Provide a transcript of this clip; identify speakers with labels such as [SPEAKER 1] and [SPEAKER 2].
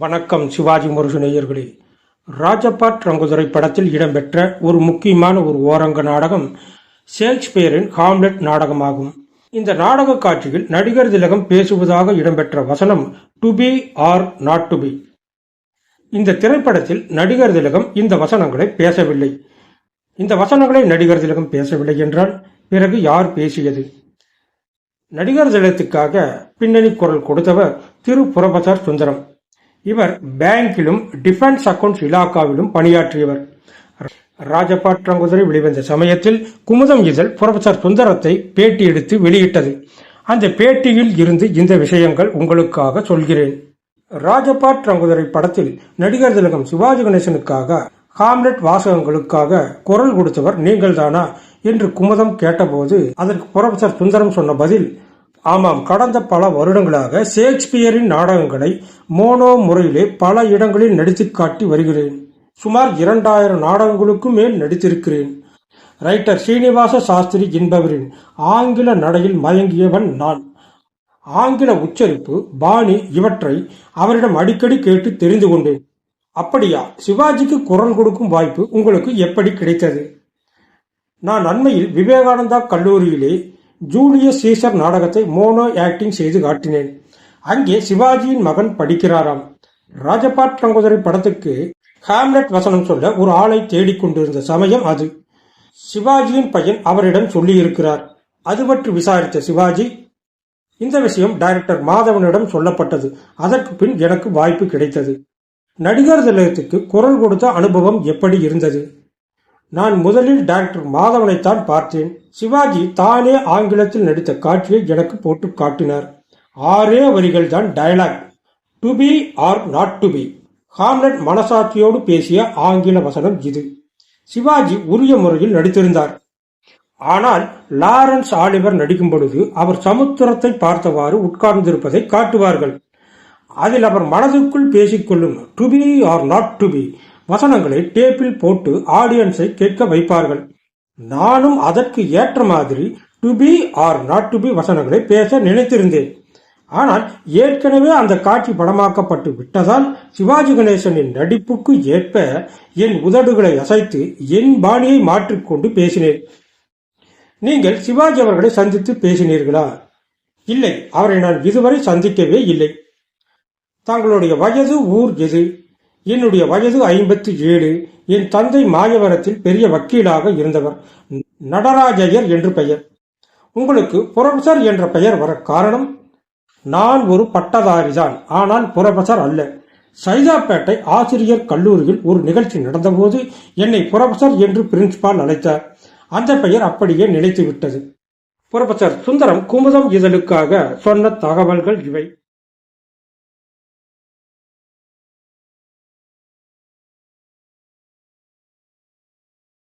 [SPEAKER 1] வணக்கம் சிவாஜி முருகு நேயர்களே. ராஜபாட் ரங்குதுரை படத்தில் இடம்பெற்ற ஒரு முக்கியமான ஒரு ஓரங்க நாடகம் ஷேக்ஸ்பியரின் ஹாம்லெட் நாடகமாகும். இந்த நாடக காட்சியில் நடிகர் திலகம் பேசுவதாக இடம்பெற்ற வசனம் to be or not to be இந்த திரைப்படத்தில் நடிகர் திலகம் இந்த வசனங்களை பேசவில்லை. இந்த வசனங்களை நடிகர் திலகம் பேசவில்லை என்றால் பிறகு யார் பேசியது? நடிகர் திலகத்துக்காக பின்னணி குரல் கொடுத்தவர் திரு. புரபசர் சுந்தரம். இவர் பேங்கிலும் டிஃபென்ஸ் அக்கவுண்ட்ஸ் இலாக்காவிலும் பணியாற்றியவர். ராஜபாற்றங்குதிரை வெளிவந்த சமயத்தில் குமுதம் இதழ் புரொஃபசர் சுந்தரத்தை பேட்டி எடுத்து வெளியிட்டது. அந்த பேட்டியில் இருந்து இந்த விஷயங்கள் உங்களுக்காக சொல்கிறேன். ராஜபாற்றங்குதிரை படத்தில் நடிகர் திலகம் சிவாஜி கணேசனுக்காக ஹாம்லெட் வாசகங்களுக்காக குரல் கொடுத்தவர் நீங்கள்தானா? என்று குமுதம் கேட்டபோது அதற்கு புரொஃபசர் சுந்தரம் சொன்ன பதில் ஆமாம் கடந்த பல வருடங்களாக ஷேக்ஸ்பியரின் நாடகங்களை மோனோ முறையிலே பல இடங்களில் நடித்து காட்டி வருகிறேன். சுமார் இரண்டாயிரம் நாடகங்களுக்கும் மேல் நடித்திருக்கிறேன். ரைட்டர் ஸ்ரீனிவாச சாஸ்திரி என்பவரின் ஆங்கில நடையில் மயங்கியவன் நான். ஆங்கில உச்சரிப்பு பாணி இவற்றை அவரிடம் அடிக்கடி கேட்டு தெரிந்து கொண்டேன். அப்படியா? சிவாஜிக்கு குரல் கொடுக்கும் வாய்ப்பு உங்களுக்கு எப்படி கிடைத்தது? நான் அண்மையில் விவேகானந்தா கல்லூரியிலே ஜூலியஸ் சீசர் நாடகத்தை மோனோ ஆக்டிங் செய்து காட்டினேன். அங்கே சிவாஜியின் மகன் படிக்கிறாராம். ராஜபாட் ரங்குதரை படத்துக்கு ஹாம்லெட் வசனம் சொல்ல ஒரு ஆளை தேடிக்கொண்டிருந்த சமயம் அது. சிவாஜியின் பையன் அவரிடம் சொல்லியிருக்கிறார். அது பற்றி விசாரித்த சிவாஜி இந்த விஷயம் டைரக்டர் மாதவனிடம் சொல்லப்பட்டது. அதற்கு பின் எனக்கு வாய்ப்பு கிடைத்தது. நடிகர் திலகத்துக்கு குரல் கொடுத்த அனுபவம் எப்படி இருந்தது? நான் முதலில் டாக்டர் மாதவனைத்தான் பார்த்தேன். சிவாஜி தானே ஆங்கிலத்தில் நடித்த காட்சியை எனக்கு போட்டு காட்டினார். ஆறே வரிகள் தான் dialogue to be or not to be Hamlet மனசாட்சியோடு பேசிய ஆங்கில வசனம் இது. சிவாஜி உரிய முறையில் நடித்திருந்தார். ஆனால் லாரன்ஸ் ஆலிவர் நடிக்கும் பொழுது அவர் சமுத்திரத்தை பார்த்தவாறு உட்கார்ந்திருப்பதை காட்டுவார்கள். அதில் அவர் மனதுக்குள் பேசிக்கொள்ளும் to be or not to be வசனங்களை டேப்பில் போட்டு ஆடியன்ஸை கேட்க வைப்பார்கள். நானும் அதற்கு ஏற்ற மாதிரி to be or not to be வசனங்களை பேச நினைத்திருந்தேன். ஆனால் ஏற்கனவே அந்த காட்சி படமாக்கப்பட்டு விட்டதால் சிவாஜி கணேசனின் நடிப்புக்கு ஏற்ப என் உதடுகளை அசைத்து என் பாணியை மாற்றிக்கொண்டு பேசினேன். நீங்கள் சிவாஜி அவர்களை சந்தித்து பேசினீர்களா? இல்லை அவரை நான் இதுவரை சந்திக்கவே இல்லை. தங்களுடைய வயது ஊர் எது? என்னுடைய வயது ஐம்பத்தி ஏழு என் தந்தை மாயவரத்தில் பெரிய வக்கீலாக இருந்தவர் நடராஜையர் என்று பெயர். உங்களுக்கு புரொஃபசர் என்ற பெயர் வர காரணம் நான் ஒரு பட்டதாரிதான் ஆனால் புரொஃபசர் அல்ல. சைதாப்பேட்டை ஆசிரியர் கல்லூரியில் ஒரு நிகழ்ச்சி நடந்தபோது என்னை புரொஃபசர் என்று பிரின்சிபால் அழைத்தார். அந்த பெயர் அப்படியே நிலைத்து விட்டது புரொஃபசர் சுந்தரம் குமுதம் இதழுக்காக சொன்ன தகவல்கள் இவை.